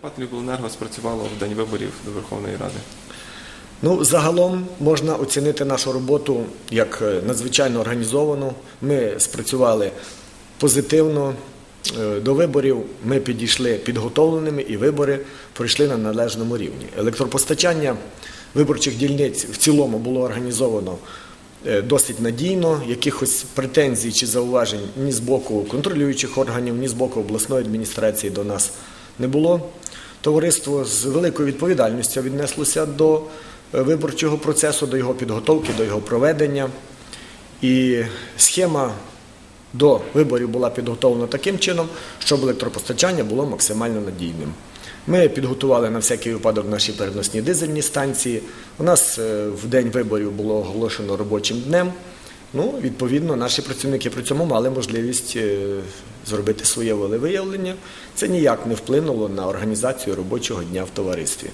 Патлюбленерго спрацювало в день виборів до Верховної Ради. Ну, загалом можна оцінити нашу роботу як е, надзвичайно організовану. Ми спрацювали позитивно. Е, До виборів ми підійшли підготовленими і вибори пройшли на належному рівні. Електропостачання виборчих дільниць в цілому було організовано е, досить надійно. Якихось претензій чи зауважень ні з боку контролюючих органів, ні з боку обласної адміністрації до нас не було. Товариство з великою відповідальністю віднеслося до е, виборчого процесу, до його підготовки, до його проведення. І схема до виборів була підготовлена таким чином, щоб електропостачання було максимально надійним. Ми підготували на всякий випадок наші переносні дизельні станції. У нас е, в день виборів було оголошено робочим днем. Ну, відповідно, наші працівники при цьому мали можливість е, зробити своє волевиявлення. Це ніяк не вплинуло на організацію робочого дня в товаристві.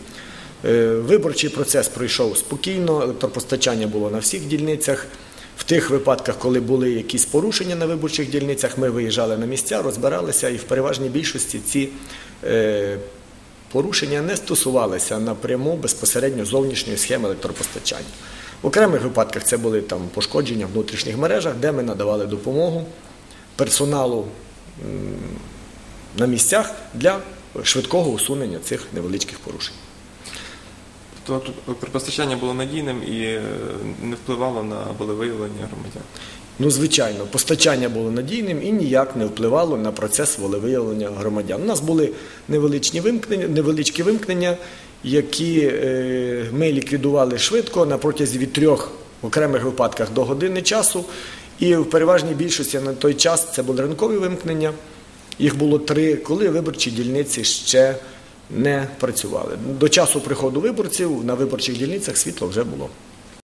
Е, Виборчий процес пройшов спокійно, електропостачання було на всіх дільницях. В тих випадках, коли були якісь порушення на виборчих дільницях, ми виїжджали на місця, розбиралися, і в переважній більшості ці е, порушення не стосувалися напряму безпосередньо зовнішньої схеми електропостачання. В окремих випадках це були там пошкодження в внутрішніх мережах, де ми надавали допомогу персоналу на місцях для швидкого усунення цих невеличких порушень. Тобто електропостачання було надійним і е, не впливало на волевиявлення громадян. Ну, звичайно, постачання було надійним і ніяк не впливало на процес волевиявлення громадян. У нас були невеличкі вимкнення, невеличкі вимкнення, які е, ми ліквідували швидко на протязі від трьох окремих випадках до години часу. І в переважній більшості на той час це були ранкові вимкнення. Їх було три, коли виборчі дільниці ще не працювали. До часу приходу виборців на виборчих дільницях світло вже було.